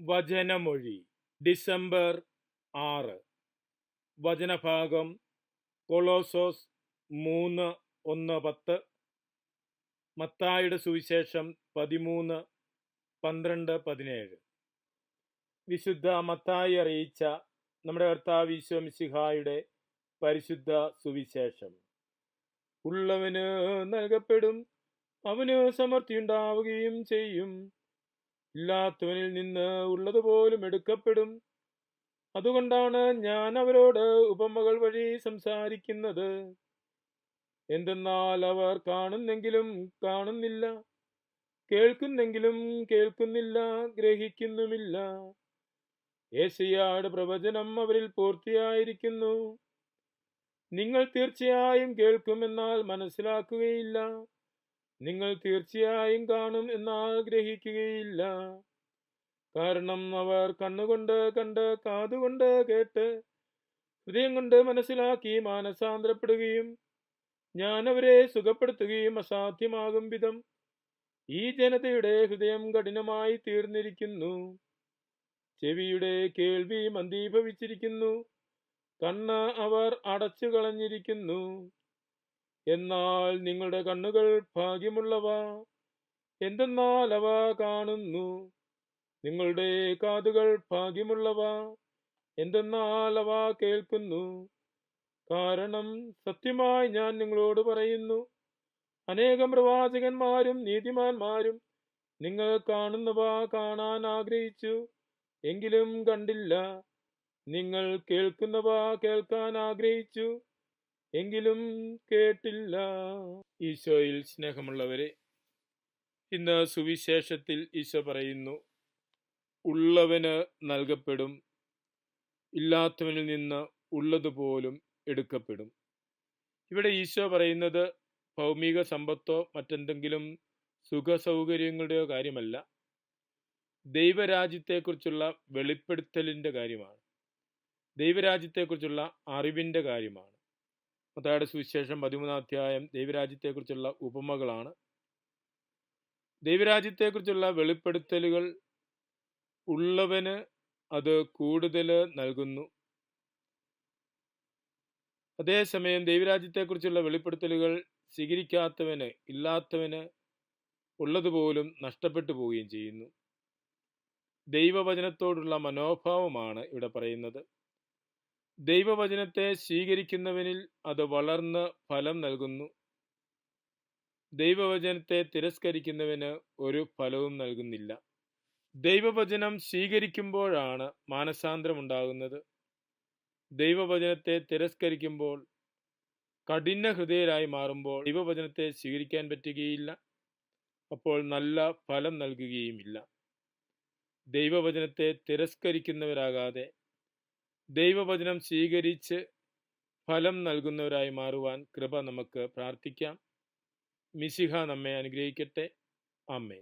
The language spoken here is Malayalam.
വചനമൊഴി. ഡിസംബർ ആറ്. വചനഭാഗം കൊളോസോസ് മൂന്ന് ഒന്ന് പത്ത്. മത്തായുടെ സുവിശേഷം പതിമൂന്ന് പന്ത്രണ്ട് പതിനേഴ്. വിശുദ്ധ മത്തായി അറിയിച്ച നമ്മുടെ കർത്താവ് ഈശോമിസിഹായുടെ പരിശുദ്ധ സുവിശേഷം. ഉള്ളവന് നൽകപ്പെടും അവന് സമൃദ്ധിയുണ്ടാവുകയും ചെയ്യും. ഇല്ലാത്തവനിൽ നിന്ന് ഉള്ളതുപോലും എടുക്കപ്പെടും. അതുകൊണ്ടാണ് ഞാൻ അവരോട് ഉപമകൾ വഴി സംസാരിക്കുന്നത്. എന്തെന്നാൽ അവർ കാണുന്നെങ്കിലും കാണുന്നില്ല. കേൾക്കുന്നെങ്കിലും കേൾക്കുന്നില്ല. ഗ്രഹിക്കുന്നുമില്ല. ഏശയാട് പ്രവചനം അവരിൽ പൂർത്തിയായിരിക്കുന്നു. നിങ്ങൾ തീർച്ചയായും കേൾക്കുമെന്നാൽ മനസ്സിലാക്കുകയില്ല. നിങ്ങൾ തീർച്ചയായും കാണും എന്നാഗ്രഹിക്കുകയില്ല കാരണം അവർ കണ്ണുകൊണ്ട് കണ്ട് കാതുകൊണ്ട് കേട്ട് ഹൃദയം കൊണ്ട് മനസ്സിലാക്കി മാനസാന്തരപ്പെടുകയും ഞാൻ അവരെ സുഖപ്പെടുത്തുകയും അസാധ്യമാകും വിധം ഈ ജനതയുടെ ഹൃദയം കഠിനമായി തീർന്നിരിക്കുന്നു. ചെവിയുടെ കേൾവി മന്ദീഭവിച്ചിരിക്കുന്നു. കണ്ണ് അവർ അടച്ചു കളഞ്ഞിരിക്കുന്നു എന്നാൽ നിങ്ങളുടെ കണ്ണുകൾ ഭാഗ്യമുള്ളവ. എന്തെന്നാൽ അവ കാണുന്നു. നിങ്ങളുടെ കാതുകൾ ഭാഗ്യമുള്ളവ. എന്തെന്നാൽ അവ കേൾക്കുന്നു. കാരണം സത്യമായി ഞാൻ നിങ്ങളോട് പറയുന്നു. അനേകം പ്രവാചകന്മാരും നീതിമാന്മാരും നിങ്ങൾ കാണുന്നവ കാണാൻ ആഗ്രഹിച്ചു. എങ്കിലും കണ്ടില്ല. നിങ്ങൾ കേൾക്കുന്നവ കേൾക്കാൻ ആഗ്രഹിച്ചു. എങ്കിലും കേട്ടില്ല. ഈശോയിൽ സ്നേഹമുള്ളവരെ ഇന്ന് സുവിശേഷത്തിൽ ഈശോ പറയുന്നു ഉള്ളവന് നൽകപ്പെടും ഇല്ലാത്തവനിൽ നിന്ന് ഉള്ളതുപോലും എടുക്കപ്പെടും. ഇവിടെ ഈശോ പറയുന്നത് ഭൗമിക സമ്പത്തോ മറ്റെന്തെങ്കിലും സുഖ സൗകര്യങ്ങളുടെയോ കാര്യമല്ല. ദൈവരാജ്യത്തെക്കുറിച്ചുള്ള വെളിപ്പെടുത്തലിന്റെ കാര്യമാണ്. ദൈവരാജ്യത്തെക്കുറിച്ചുള്ള അറിവിന്റെ കാര്യമാണ്. മത്തായുടെ സുവിശേഷം പതിമൂന്നാം അധ്യായം ദൈവരാജ്യത്തെക്കുറിച്ചുള്ള ഉപമകളാണ്. ദൈവരാജ്യത്തെക്കുറിച്ചുള്ള വെളിപ്പെടുത്തലുകൾ ഉള്ളവന് അത് കൂടുതൽ നൽകുന്നു. അതേസമയം ദൈവരാജ്യത്തെക്കുറിച്ചുള്ള വെളിപ്പെടുത്തലുകൾ സ്വീകരിക്കാത്തവന് ഇല്ലാത്തവന് ഉള്ളതുപോലും നഷ്ടപ്പെട്ടു പോവുകയും ചെയ്യുന്നു. ദൈവവചനത്തോടുള്ള മനോഭാവമാണ് ഇവിടെ പറയുന്നത്. ദൈവവചനത്തെ സ്വീകരിക്കുന്നവനിൽ അത് വളർന്ന് ഫലം നൽകുന്നു. ദൈവവചനത്തെ തിരസ്കരിക്കുന്നവന് ഒരു ഫലവും നൽകുന്നില്ല. ദൈവവചനം സ്വീകരിക്കുമ്പോഴാണ് മാനസാന്തരം ഉണ്ടാകുന്നത്. ദൈവവചനത്തെ തിരസ്കരിക്കുമ്പോൾ കഠിന ഹൃദയരായി മാറുമ്പോൾ ദൈവവചനത്തെ സ്വീകരിക്കാൻ പറ്റുകയില്ല. അപ്പോൾ നല്ല ഫലം നൽകുകയുമില്ല. ദൈവവചനത്തെ തിരസ്കരിക്കുന്നവരാകാതെ ദൈവവചനം സ്വീകരിച്ച് ഫലം നൽകുന്നവരായി മാറുവാൻ കൃപ നമുക്ക് പ്രാർത്ഥിക്കാം. മിശിഹ നമ്മെ അനുഗ്രഹിക്കട്ടെ. അമ്മേ